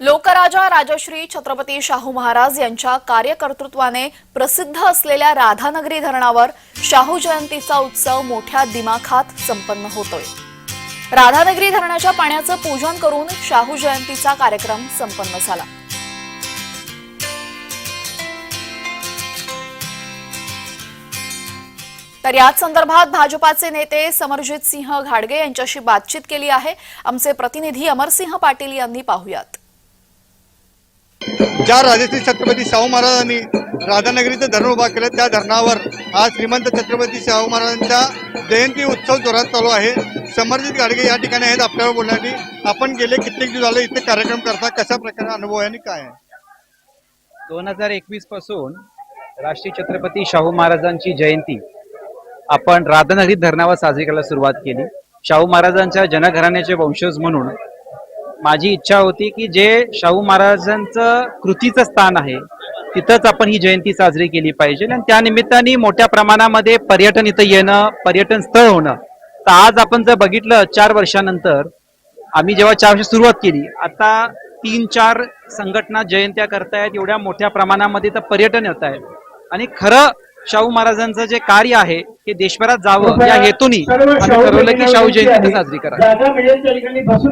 लोकराजा राजश्री छत्रपती शाहू महाराज यांच्या कार्यकर्तृत्वाने प्रसिद्ध असलेल्या राधानगरी धरणावर शाहू जयंतीचा उत्सव मोठ्या दिमाखात संपन्न होतोय. राधानगरी धरणाच्या पाण्याचं पूजन करून शाहू जयंतीचा कार्यक्रम संपन्न झाला. तर याच संदर्भात भाजपाचे नेते समरजित सिंह घाडगे यांच्याशी बातचीत केली आहे. आमचे प्रतिनिधी अमरसिंह पाटील यांनी पाहुयात. ज्या राजश्री छत्रपती शाहू महाराजांनी राधानगरीचं धरण उभा केलं त्या धरणावर आज श्रीमंत छत्रपती शाहू महाराजांचा जयंती उत्सव जोरात चालू आहे. समर्जित गाडगे या ठिकाणी आहेत आपल्याला बोलण्यासाठी. आपण गेले कित्येक दिवस झाले इथे कार्यक्रम करता. कशा प्रकारे अनुभव आहे आणि काय आहे? दोन हजार एकवीसपासून राष्ट्रीय छत्रपती शाहू महाराजांची जयंती. आपण राधानगरी धरणावर साजरी करायला सुरुवात केली. शाहू महाराजांच्या जनघराण्याचे वंशज म्हणून माझी इच्छा होती की जे शाहू महाराजांचं कृतीचं स्थान आहे तिथंच आपण ही जयंती साजरी केली पाहिजे. आणि त्या निमित्ताने मोठ्या प्रमाणामध्ये पर्यटन इथं येणं पर्यटन स्थळ होणं. तर आज आपण जर बघितलं चार वर्षानंतर आम्ही जेव्हा चार वर्ष सुरुवात केली आता तीन चार संघटना जयंत्या करतायत एवढ्या मोठ्या प्रमाणामध्ये तर पर्यटन येत आहे आणि खरं शाहू महाराजांचं जे कार्य आहे हे देशभरात जावं या हेतूने ठरवलं की शाहू जयंती साजरी करा.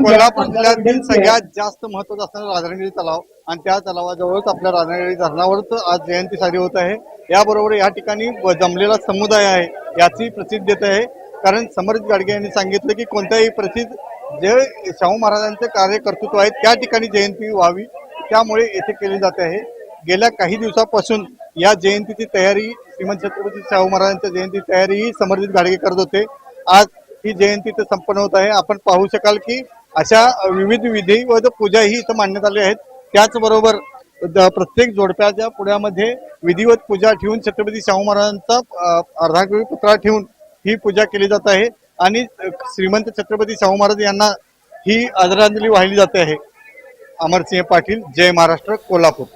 कोल्हापूर जिल्ह्यातील सगळ्यात जास्त महत्त्वाचा असणारा राधानगरी तलाव आणि त्या तलावाजवळच आपल्या राधानगरी धरणावरच आज जयंती साजरी होत आहे. याबरोबर या ठिकाणी जमलेला समुदाय आहे याची प्रसिद्धी देत आहे. कारण समर्थ गाडगे यांनी सांगितलं की कोणत्याही प्रसिद्ध जे शाहू महाराजांचे कार्यकर्तृत्व आहे त्या ठिकाणी जयंती व्हावी. त्यामुळे येथे केली जाते आहे. गेल्या काही दिवसापासून या जयंतीची तयारी श्रीमंत छत्रपती शाहू महाराजांच्या जयंती तयारी ही समर्जित गाडगे करत होते. आज ही जयंती इथं संपन्न होत आहे. आपण पाहू शकाल की अशा विविध विधी व पूजाही इथं मांडण्यात आल्या आहेत. त्याचबरोबर द- प्रत्येक जोडप्याच्या पुण्यामध्ये विधिवत पूजा ठेवून छत्रपती शाहू महाराजांचा अ, अर्धाकृती पुतळा ठेवून ही पूजा केली जात आहे. आणि श्रीमंत छत्रपती शाहू महाराज यांना ही आदरांजली वाहिली जाते आहे. अमरसिंह पाटील जय महाराष्ट्र कोल्हापूर.